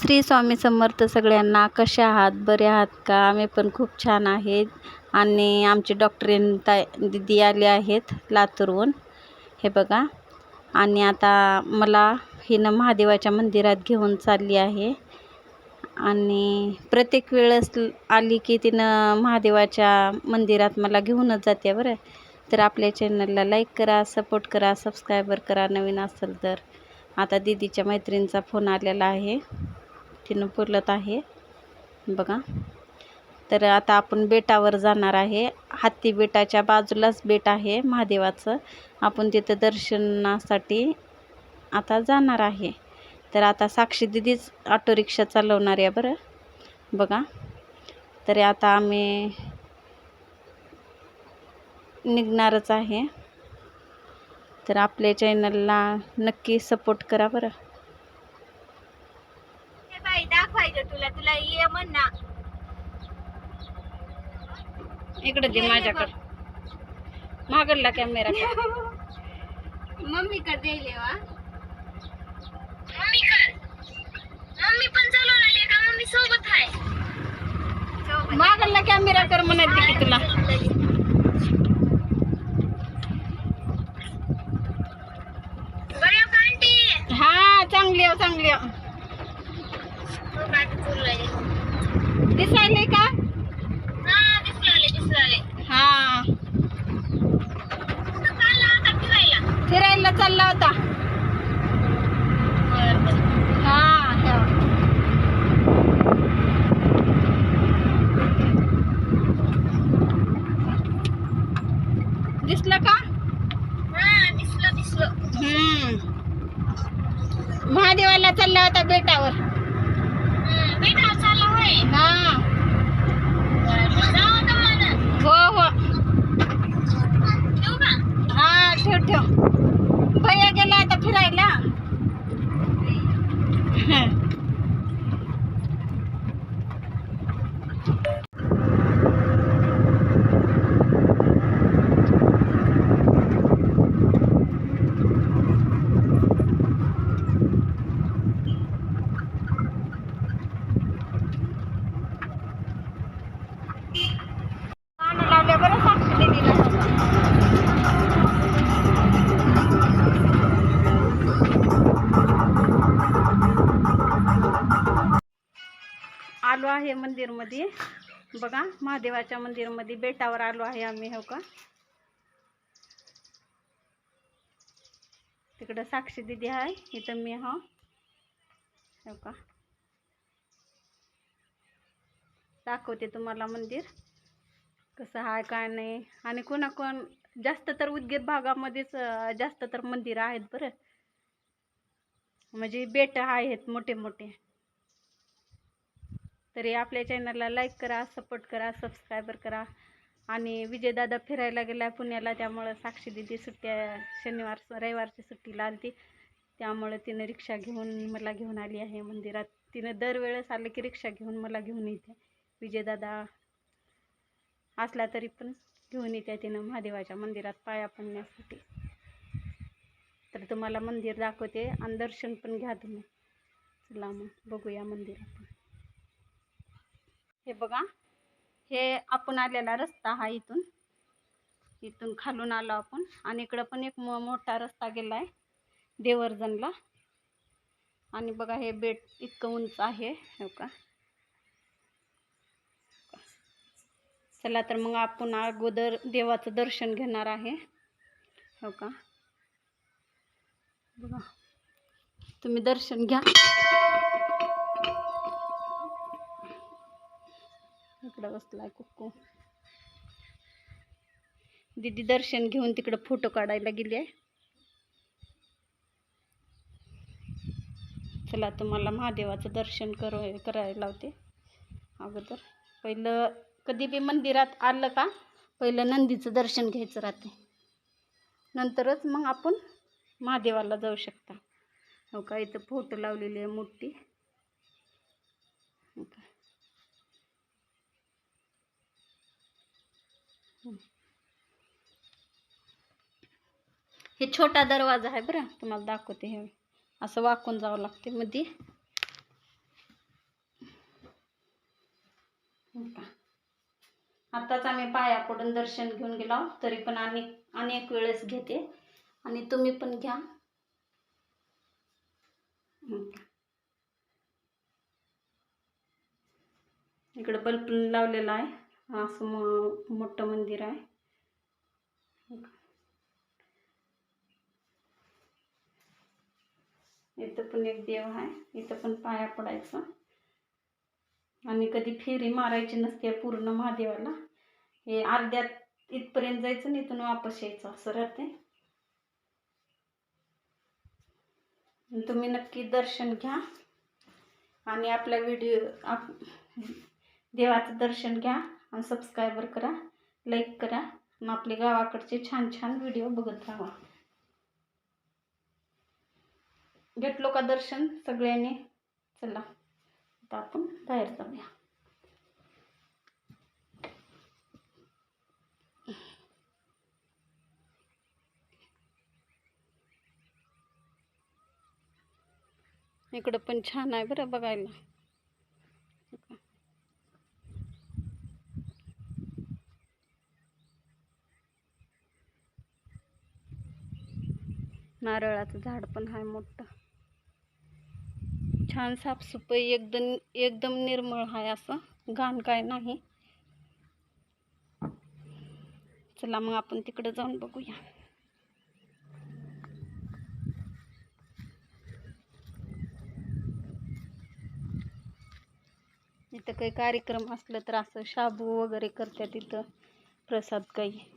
श्री स्वामी समर्थ सगळ्यांना कसे आहात? बरे आहात का? आम्ही पण खूप छान आहेत. आणि आमचे डॉक्टरीन ताय दिदी आले आहेत लातूरहून. हे बघा. आणि आता मला हिनं महादेवाच्या मंदिरात घेऊन चालली आहे. आणि प्रत्येक वेळेस आली की तिनं महादेवाच्या मंदिरात मला घेऊनच जाते बरं. तर आपल्या चॅनलला लाईक करा सपोर्ट करा सबस्क्रायबर करा नवीन असेल तर. आता दीदीच्या मैत्रिणीचा फोन आलेला आहे. तिनं बोलत आहे. बघा. तर आता आपण बेटावर जाणार आहे. हत्ती बेटाच्या बाजूलाच बेट आहे महादेवाचं. आपण तिथं दर्शनासाठी आता जाणार आहे. तर आता साक्षी दिदीच ऑटो रिक्षा चालवणार आहे बरं. बघा. तरी आता आम्ही निघणारच आहे. तर आपल्या चॅनलला नक्की सपोर्ट करा बरं. दाखवायचं तुला तुला ये म्हण ना. इकडे दे माझ्याकडे. मागडला कॅमेरा मम्मी कर देईल वा. मम्मी कर मम्मी पण चालवून आली का? मम्मी सोबत आहे. मागडला कॅमेरा कर म्हणत की तुला. हा चांगली आहे चांगली आहे. दिसायले का? हा हा. फिरायला चालला होता बर बर हा हे बघ. दिसलं का हा दिसलं दिसलं हम्म महादेवाला चालला होता बेटावर हम्म, बेटा चालला होय हा जाऊ का मला हो हो ठेवू का हा ठेव ठेव भैया गेला आता फिरायला गाणं लावलं बरं साक्षी दीदीला आलो आहे मंदिरमध्ये. बघा महादेवाच्या मंदिरमध्ये बेटावर आलो आहे आम्ही हो का? तिकडं साक्षी दिदी आहे इथं मी हो का? दाखवते तुम्हाला मंदिर कसं आहे काय नाही. आणि कोणा कोण जास्त तर उदगीर भागामध्येच जास्त तर मंदिरं आहेत बरं. म्हणजे बेट आहेत मोठे मोठे तरी आपल्या चॅनलला लाईक करा सपोर्ट करा सबस्क्रायबर करा. आणि विजयदादा फिरायला गेला पुण्याला त्यामुळं साक्षी दिदी सुट्ट्या शनिवार रविवारची सुट्टीला आली ती त्यामुळं तिनं रिक्षा घेऊन मला घेऊन आली आहे मंदिरात. तिनं दरवेळेस आलं की रिक्षा घेऊन मला घेऊन येते. विजयदादा असला तरी पण घेऊन येते तिनं महादेवाच्या मंदिरात पाया पडण्यासाठी. तर तुम्हाला मंदिर दाखवते आणि दर्शन पण घ्या तुम्ही. चला मग बघूया मंदिर आपण हे बघा हे आपण आलेला रस्ता हा इथून. इथून खालून आलो आपण. आणि इकडं पण एक मोठा रस्ता गेला आहे देवर्जनला. आणि बघा हे बेट इतकं उंच आहे हो का? चला तर मग आपण अगोदर देवाचं दर्शन घेणार आहे हो का? बघा तुम्ही दर्शन घ्या. इकडं बसलाय कुक्कू दीदी दर्शन घेऊन तिकडं फोटो काढायला गेली आहे चला तुम्हाला महादेवाचं दर्शन करू करायला लावते. अगोदर पहिलं कधी बी मंदिरात आलं का पहिलं नंदीचं दर्शन घ्यायचं राहते. नंतरच मग आपण महादेवाला जाऊ शकता. हो का इथं फोटो लावलेली आहे मोठी हो का हं. हे छोटा दरवाजा आहे बरं. तुम्हाला दाखवते हे. असं वाकून जावं लागते मध्ये. आत्ताच आम्ही पाया पडून दर्शन घेऊन गेलो तरी पण अनेक अनेक वेळेस घेते. आणि तुम्ही पण घ्या. इकडे इकडं बल्ब लावलेला आहे. असं मोठं मंदिर आहे हो का. इथं पण एक देव आहे. इथं पण पाया पडायचं. आणि कधी फेरी मारायची नसते पूर्ण महादेवाला. हे अर्ध्यात इथपर्यंत जायचं आणि इथून वापस यायचं असं राहते. तुम्ही नक्की दर्शन घ्या. आणि आपल्या व्हिडिओ आप देवाचं दर्शन घ्या आणि सबस्क्रायबर करा लाईक करा आणि आपले गावाकडचे छान छान व्हिडिओ बघत राहा. घेतलो का दर्शन सगळ्यांनी? चला आता आपण बाहेर जाऊया. इकडं पण छान आहे बरं बघायला. नारळाचं झाड पण आहे मोठं. छान साफसफाई एकदम एकदम निर्मळ आहे असं. घाण काय नाही. चला मग आपण तिकडे जाऊन बघूया. इथं काही कार्यक्रम असलं तर असं शाबू वगैरे करतात इथं. प्रसाद काही.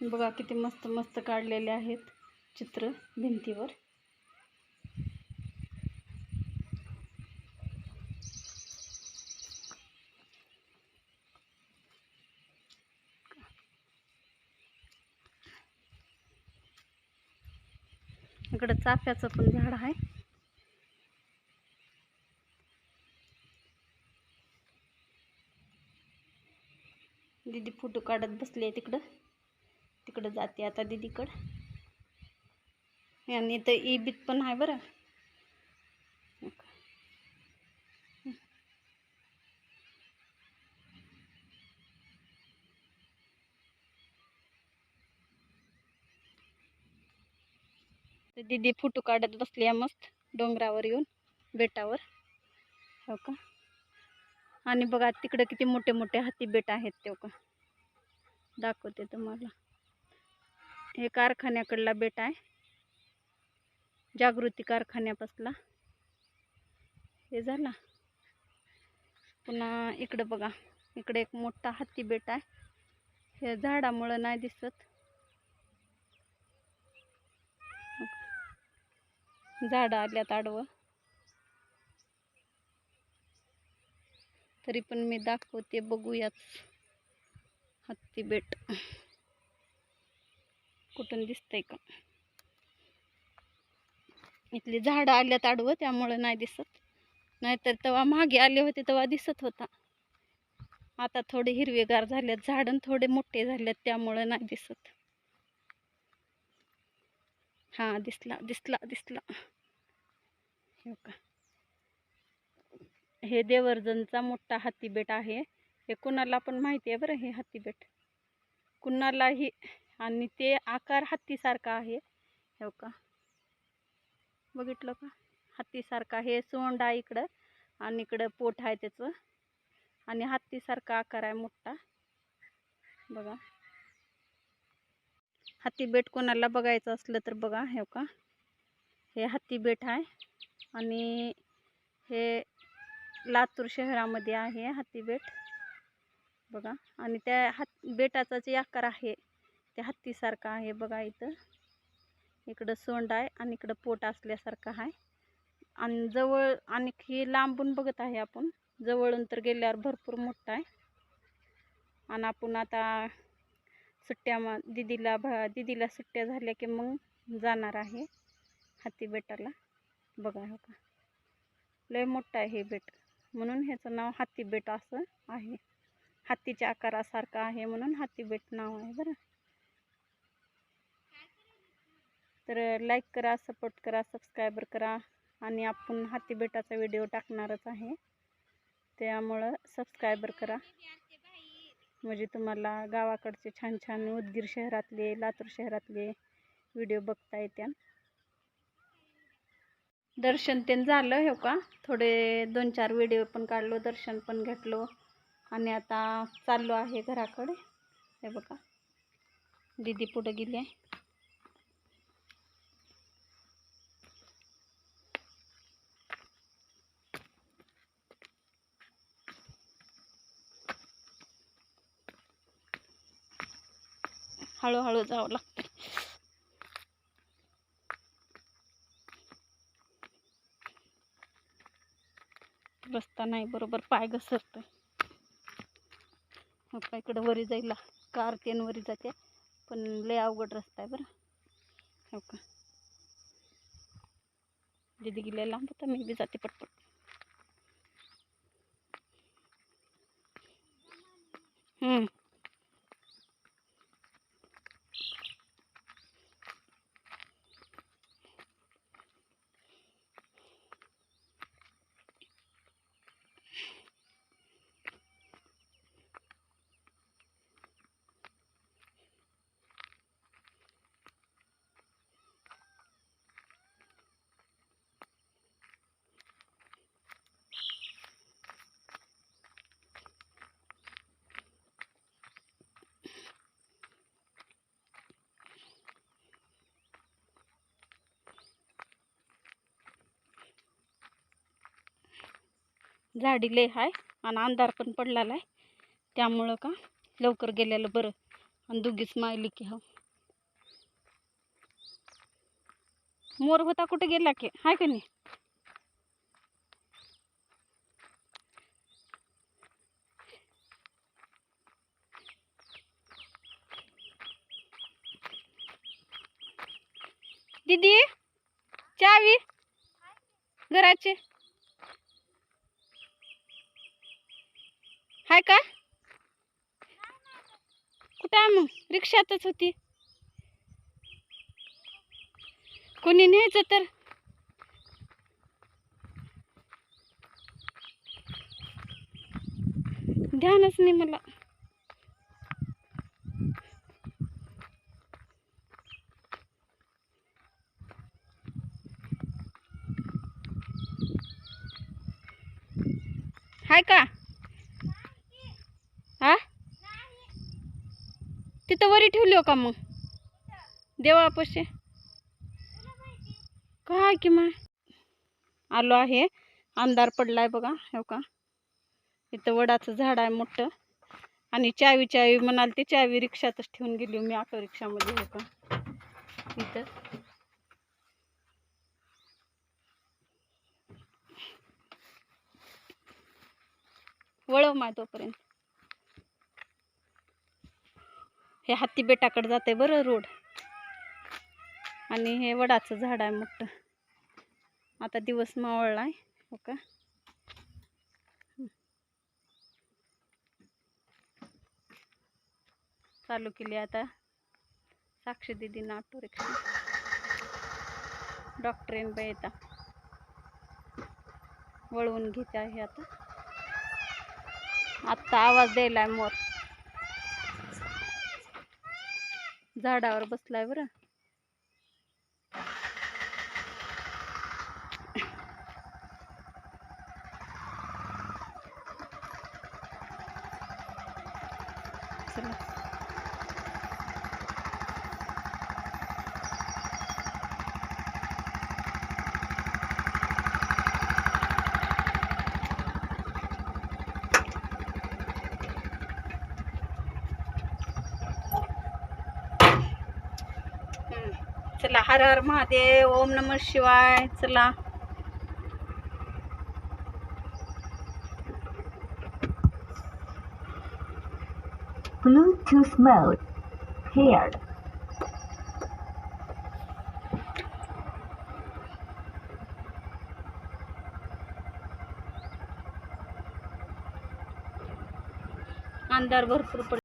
बघा किती मस्त मस्त काढलेले आहेत चित्र भिंतीवर. इकडं चाफ्याचं पण झाड आहे. दीदी फोटो काढत बसली आहे तिकडं. इकडं जाते आता दीदीकडं. आणि इथं ईबीत पण आहे बरं. तर दीदी फोटो काढत बसली आहे मस्त डोंगरावर येऊन बेटावर. हो का? आणि बघा तिकडं किती मोठे मोठे हाती बेट आहेत ते का दाखवते तुम्हाला. हे कारखान्याकडला बेट आहे. जागृती कारखान्यापासला. हे झाला. पुन्हा इकडं बघा. इकडे एक मोठा हत्ती बेट आहे. हे झाडामुळं नाही दिसत. झाडं आल्यात आडवं. तरी पण मी दाखवते बघूयाच. हत्ती बेट. कुठून दिसतंय का? इथली झाडं आल्यात आडवं त्यामुळं नाही दिसत. नाहीतर तेव्हा मागे आले होते तेव्हा दिसत होता. आता थोडे हिरवेगार झालेत झाडं थोडे मोठे झालेत त्यामुळं नाही दिसत. हा दिसला दिसला दिसला. हे का हे देवर्जनचा मोठा हत्तीबेट आहे. हे कुणाला पण माहिती आहे बरं हे हत्तीबेट कुणालाही आणि ते आकार हत्तीसारखा आहे. हो का. बघितलं का? हत्तीसारखा हे सोंड आहे इकडं आणि इकडं पोट आहे त्याचं. आणि हत्तीसारखा आकार आहे मोठा. बघा. हत्ती बेट कोणाला बघायचं असलं तर बघा. हे का. हे हत्ती बेट आहे. आणि हे लातूर शहरामध्ये आहे हत्ती बेट. बघा. आणि त्या हत् बेटाचा जे आकार आहे. ते हत्तीसारखा आहे बघा इथं. इकडं सोंड आहे आणि इकडं पोट असल्यासारखं आहे. आणि जवळ आणखी लांबून बघत आहे आपण. जवळून तर गेल्यावर भरपूर मोठा आहे. आणि आपण आता सुट्ट्या दिदीला भ दिदीला सुट्ट्या झाल्या की मग जाणार आहे हत्ती बेटाला. बघा हो का लय मोठं आहे हे बेट. म्हणून ह्याचं नाव हत्ती बेट असं आहे. हत्तीच्या आकारासारखं आहे म्हणून हत्ती बेट नाव आहे बरं. तर लाईक करा सपोर्ट करा सबस्क्रायबर करा आणि आपण हाती बेटाचा व्हिडिओ टाकणारच आहे. त्यामुळं सबस्क्रायबर करा. म्हणजे तुम्हाला गावाकडचे छान छान उदगीर शहरातले लातूर शहरातले व्हिडिओ बघता येत्या. दर्शन ते झालं हो का? थोडे दोन चार व्हिडिओ पण काढलो दर्शन पण घेतलो. आणि आता चाललो आहे घराकडे. हे बघा. दीदी पुढे गेली आहे. हळूहळू जावं लागतं रस्ता नाही बरोबर पाय घसरतोय. हो का इकडं वरी जायला कार तेन वरी जाते पण लय अवघड रस्ता आहे बरं. हो का? दिदी गेले लांब होता मी बी जाते पटपट. हम्म. झाडी लय आहे आणि अंधार पण पडलेला आहे. त्यामुळं का लवकर गेलेलं बरं. आणि दोघीच मायली की हो मोर होता कुठे गेला की? हाय का नाही? दीदी चावी. घराचे. हाय का? कुठं आहे मग? रिक्षातच होती. कोणी न्यायचं तर? ध्यानच नाही मला. हाय का हा तिथं वरी ठेवली हो का मग? देवापाशी काय की माय आलो आहे. अंधार पडलाय बघा हो का? इथं वडाचं झाड आहे मोठं. आणि चावी चावी म्हणाल ते चावी रिक्षातच ठेवून गेली हो मी ऑटो रिक्षामध्ये हो का? इथं. वळव माय तोपर्यंत. हे हत्ती बेटाकडे जाते बरं रोड. आणि हे वडाचं झाड आहे मोठं. आता दिवस मावळला आहे हो का? चालू केली आता साक्षी दिदी नाटो रिक्षा डॉक्टरीन बाई येता वळवून घेते आहे आता. आत्ता आवाज द्यायला आहे मोर. झाडावर बसलाय बरं. हर हर महादेव ओम नम शिवाय चला Bluetooth mode paired. अंधार भरपूर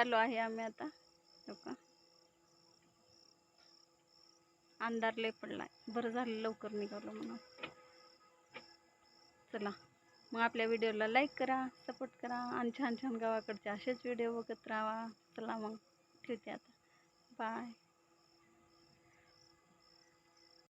आलो आहे आम्ही आता. हो का? अंधार लय पडलाय. बरं झालं लवकर निघालो म्हणून. चला मग आपल्या व्हिडिओला लाईक करा सपोर्ट करा आणि छान छान गावाकडचे असेच व्हिडिओ बघत राहा. चला मग ठेवते आता. बाय